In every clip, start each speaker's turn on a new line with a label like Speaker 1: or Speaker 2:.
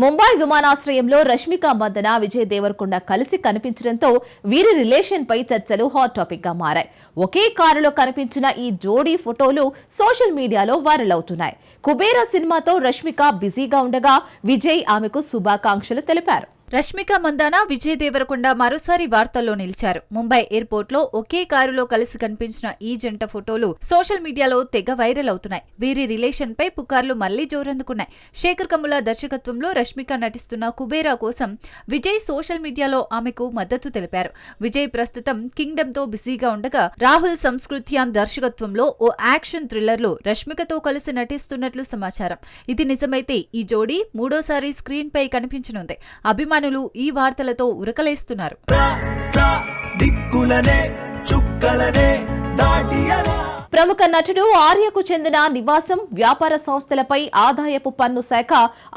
Speaker 1: ముంబై విమానాశ్రయంలో రష్మిక మందన విజయ్ దేవరకొండ కలిసి కనిపించడంతో వీరి రిలేషన్ పై చర్చలు హాట్ టాపిక్గా మారాయి. ఒకే కారులో కనిపించిన ఈ జోడీ ఫోటోలు సోషల్ మీడియాలో వైరల్ అవుతున్నాయి. కుబేరా సినిమాతో రష్మిక బిజీగా ఉండగా విజయ్ ఆమెకు శుభాకాంక్షలు తెలిపారు.
Speaker 2: రష్మిక మందాన విజయ్ దేవరకొండ మరోసారి వార్తల్లో నిలిచారు. ముంబై ఎయిర్పోర్ట్లో ఒకే కారులో కలిసి కనిపించిన ఈ జంట ఫోటోలు సోషల్ మీడియాలో తెగ వైరల్ అవుతున్నాయి. వీరి రిలేషన్ పై పుకార్లు మళ్ళీ జోరందుకున్నాయి. శేఖర్ కముల దర్శకత్వంలో రష్మిక నటిస్తున్న కుబేరా కోసం విజయ్ సోషల్ మీడియాలో ఆమెకు మద్దతు తెలిపారు. విజయ్ ప్రస్తుతం కింగ్డమ్తో బిజీగా ఉండగా రాహుల్ సంస్కృత్యాన్ దర్శకత్వంలో ఓ యాక్షన్ థ్రిల్లర్లో రష్మికతో కలిసి నటిస్తున్నట్లు సమాచారం. ఇది నిజమైతే ఈ జోడీ మూడోసారి స్క్రీన్ పై కనిపించనుంది అభిమానులు ఈ వార్తలతో ఉరకలేస్తున్నారు.
Speaker 1: ప్రముఖ నటుడు ఆర్యకు చెందిన నివాసం వ్యాపార సంస్థలపై ఆదాయపు పన్ను శాఖ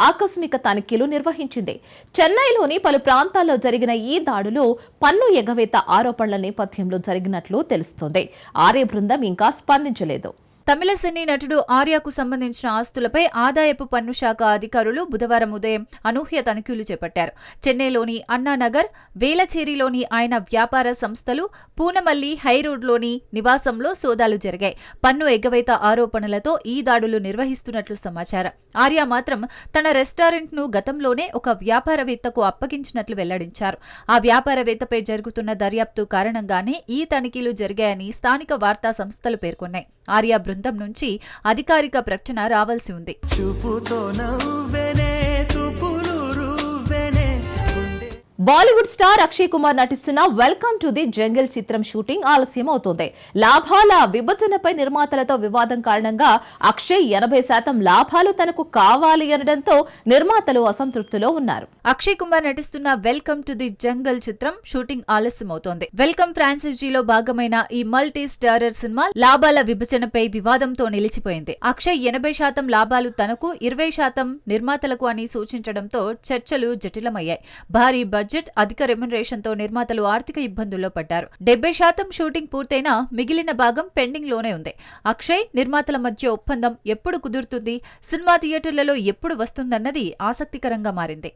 Speaker 1: ఆకస్మిక తనిఖీలు నిర్వహించింది. చెన్నైలోని పలు ప్రాంతాల్లో జరిగిన ఈ దాడులు పన్ను ఎగవేత ఆరోపణల నేపథ్యంలో జరిగినట్లు తెలుస్తోంది. ఆర్య బృందం ఇంకా స్పందించలేదు.
Speaker 2: తమిళ సినీ నటుడు ఆర్యాకు సంబంధించిన ఆస్తులపై ఆదాయపు పన్ను శాఖ అధికారులు బుధవారం ఉదయం అనూహ్య తనిఖీలు చేపట్టారు. చెన్నైలోని అన్నానగర్ వేలచేరిలోని ఆయన వ్యాపార సంస్థలు పూనమల్లి హైరోడ్లోని నివాసంలో సోదాలు జరిగాయి. పన్ను ఎగవేత ఆరోపణలతో ఈ దాడులు నిర్వహిస్తున్నట్లు సమాచారం. ఆర్య మాత్రం తన రెస్టారెంట్ను గతంలోనే ఒక వ్యాపారవేత్తకు అప్పగించినట్లు వెల్లడించారు. ఆ వ్యాపారవేత్తపై జరుగుతున్న దర్యాప్తు కారణంగానే ఈ తనిఖీలు జరిగాయని స్థానిక వార్తా సంస్థలు పేర్కొన్నాయి. ఆర్యా బృందం నుంచి అధికారిక ప్రకటన రావాల్సి ఉంది.
Speaker 3: చూపుతో
Speaker 1: బాలీవుడ్ స్టార్ అక్షయ్ కుమార్ నటిస్తున్న వెల్కమ్ టు ది జంగిల్ చిత్రం షూటింగ్ ఆలస్యం అవుతోంది లాభాల విభజనపై నిర్మాతలతో వివాదం కారణంగా అక్షయ్ ఎనభై శాతం లాభాలు తనకు కావాలి అనడంతో నిర్మాతలు అసంతృప్తిలో ఉన్నారు.
Speaker 2: అక్షయ్ కుమార్ నటిస్తున్న వెల్కమ్ టు ది జంగల్ చిత్రం షూటింగ్ ఆలస్యం అవుతోంది వెల్కమ్ ఫ్రాన్సిజీలో భాగమైన ఈ మల్టీ స్టారర్ సినిమా లాభాల విభజనపై వివాదంతో నిలిచిపోయింది. అక్షయ్ ఎనభై శాతం లాభాలు తనకు ఇరవై శాతం నిర్మాతలకు అని సూచించడంతో చర్చలు జటిలమయ్యాయి. భారీ బడ్జెట్ అధిక రెమ్యునరేషన్తో నిర్మాతలు ఆర్థిక ఇబ్బందుల్లో పడ్డారు. డెబ్బై శాతం షూటింగ్ పూర్తయినా మిగిలిన భాగం పెండింగ్లోనే ఉంది. అక్షయ్ నిర్మాతల మధ్య ఒప్పందం ఎప్పుడు కుదురుతుంది? సినిమా థియేటర్లలో ఎప్పుడు వస్తుందన్నది ఆసక్తికరంగా మారింది.